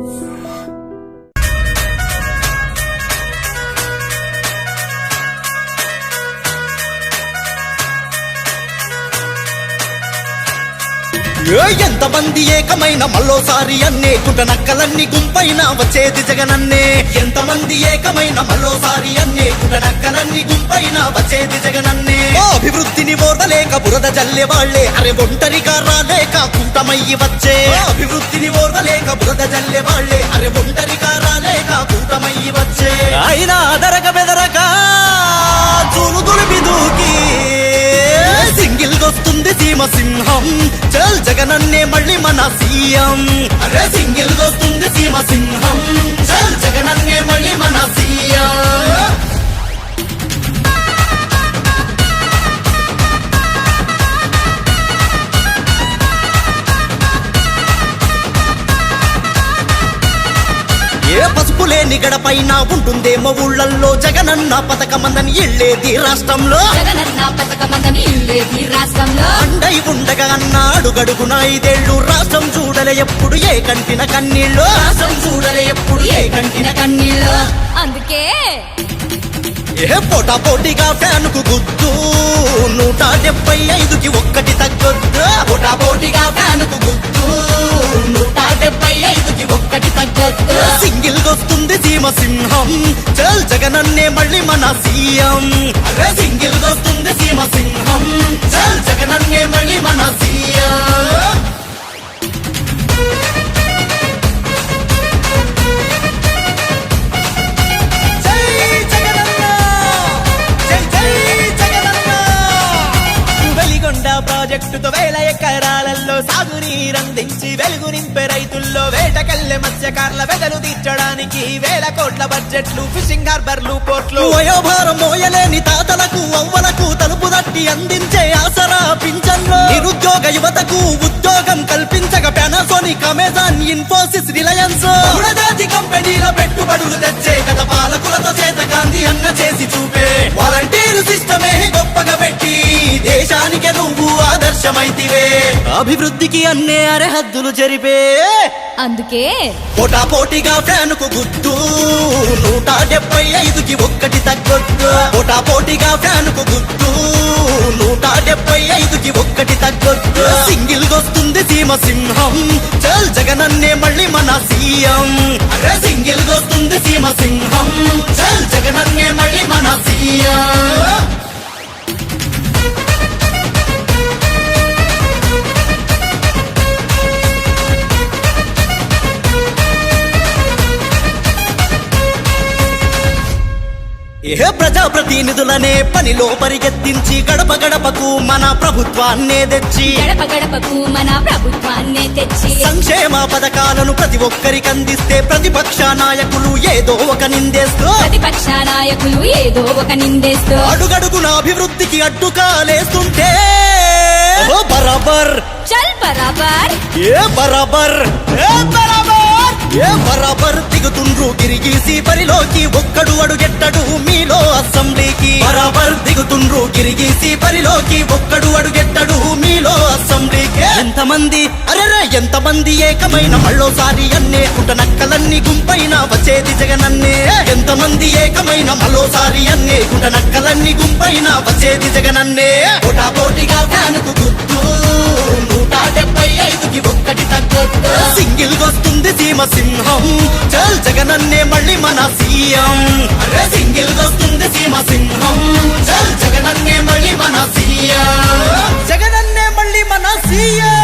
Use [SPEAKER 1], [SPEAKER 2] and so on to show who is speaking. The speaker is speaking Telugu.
[SPEAKER 1] 啊 ఎంతమంది ఏకమైన మళ్ళోసారి అన్నే? కుట నక్కలన్నీ గుంపైన వచ్చేది జగనన్నే. ఎంతమంది ఏకమైన మళ్ళోసారి అన్నే? కుట నక్కలన్నీ గుంపైన వచ్చేది జగనన్నే. అభివృద్ధిని ఓర్వలేక బురద జల్లే వాళ్ళే అరే ఒంటరిగా రాలేక కూటమయ్యి వచ్చే. అభివృద్ధిని ఓర్వలేక బురద జల్లే వాళ్ళే అరే ఒంటరిగా రాలేక కూటమయ్యి వచ్చే. అయినా అదరక బెదరక చూలు దులిపి దూకి. సింగిల్ వస్తుంది సీమ సింహం జగనన్నే మళ్ళీ మన సీఎం. అరే సింగిల్ వస్తుంది సీమ సింహం. జగనన్నే మళ్ళీ మన సీఎం. ఏ పసుపు లేని గడపైన ఉంటుందేమో ఊళ్ళల్లో జగనన్న పథకమందని ఇళ్ళేది రాష్ట్రంలో.
[SPEAKER 2] జగనన్న పథకమందని ఇల్లేది రాష్ట్రంలో.
[SPEAKER 1] అండై ఉండగా అన్నాడు గడుగున ఐదేళ్ళు రాష్ట్రం చూడలే ఎప్పుడు ఏ కంటిన కన్నీళ్ళు. రాష్ట్రం చూడలే ఎప్పుడు ఏ కంటిన
[SPEAKER 2] కన్నీళ్ళు. అందుకే
[SPEAKER 1] ఏ పోటా పోటీగా ఫ్యాన్కు గుద్దు. నూట డెబ్బై ఐదుకి ఒక్కటి తగ్గొద్దు. పోటా పోటీగా ఫ్యాన్కు గుద్దు. నూట డెబ్బై ఐదుకి ఒక్కటి తగ్గొద్దు. సింగిల్ సింహం. చల్ జగనన్నే మళ్ళీ మన సీఎం. అరే సింగిల్ వస్తుంది సీమ సింహం. చల్ జగనన్నే మళ్ళీ మన సీఎం. ప్రాజెక్టుతో వేల ఎకరాలలో సాగునీరందించి వెలుగు నింపే రైతుల్లో వేట మత్స్యకారుల వెదలు తీర్చడానికి వేల కోట్ల బడ్జెట్లు ఫిషింగ్ హార్బర్లు పోర్ట్లు వయోభారం మోయలేని తాతలకు అవ్వలకు తలుపు తట్టి అందించే ఆసరా పింఛన్లు. నిరుద్యోగ యువతకు ఉద్యోగం కల్పించక పానాసోనిక్ అమెజాన్ ఇన్ఫోసిస్ రిలయన్స్ బహుళజాతి కంపెనీల పెట్టుబడులు తెచ్చే గత పాలకులతో చేత గాంధీ అన్న చేసి చూపే. వాలంటీర్ సిస్టమే ఆదర్శమైతివే అభివృద్ధికి అన్నే అరహద్దులు జరిపే.
[SPEAKER 2] అందుకే
[SPEAKER 1] పోటా పోటీగా ఫ్యాన్కు గుద్దు నూట డెబ్బై ఐదుకి ఒక్కటి తగ్గొద్దు. పోటా పోటీగా ఫ్యాన్కు గుద్దు నూట డెబ్బై ఐదుకి ఒక్కటి తగ్గొద్దు. సింగిల్ వస్తుంది సీమ సింహం. చల్ జగనన్నే మళ్ళీ మన సీఎం. అరే సింగిల్ వస్తుంది సీమ సింహం. చల్ జగనన్నే మళ్ళీ మన సీఎం. ఏ ప్రజాప్రతినిధులనే పనిలో పరిగెత్తించి గడప గడపకు మన ప్రభుత్వాన్నే తెచ్చి.
[SPEAKER 2] గడప గడపకు మన ప్రభుత్వాన్నే తెచ్చి.
[SPEAKER 1] సంక్షేమ పథకాలను ప్రతి ఒక్కరికి అందిస్తే ప్రతిపక్ష నాయకులు ఏదో ఒక నిందేస్తూ.
[SPEAKER 2] ప్రతిపక్ష నాయకులు ఏదో ఒక నిందేస్తూ.
[SPEAKER 1] అడుగడుగున అభివృద్ధికి అడ్డుకాలేస్తుంటే. ఓ బరాబర్.
[SPEAKER 2] చల్ బరాబర్
[SPEAKER 1] ఏ బరాబర్. ఏ బరాబర్. ఏ బరాబర్ దిగుతుండ్రు గిరిగీసి పరిలోకి ఒక్కడు అడుగెట్టడు మీలో అసెంబ్లీకి. బరాబర్ దిగుతుండ్రు గిరిగీసి పరిలోకి ఒక్కడు అడుగెట్టడు మీలో అసెంబ్లీకి. ఎంతమంది అరెరే ఎంతమంది ఏకమైన మళ్ళోసారి అన్నే పుట్ట నక్కలన్నీ గుంపైన వచ్చేది జగనన్నే. ఎంతమంది ఏకమైన మళ్ళోసారి అన్నే పుట్ట నక్కలన్నీ గుంపైన వచ్చేది జగనన్నే. పోటా పోటీగా ఫ్యాన్కు గుర్తు. ఐదుకి ఒక్కటి తగ్గొట్టు సింగిల్ వస్తుంది సీమ సింహం. చల్ జగనన్నే మళ్ళీ మన సీఎం. సింగిల్ వస్తుంది సీమ సింహం. చల్ జగనన్నే మళ్ళీ మన సీఎం. జగనన్నే మళ్ళీ మన సీఎం.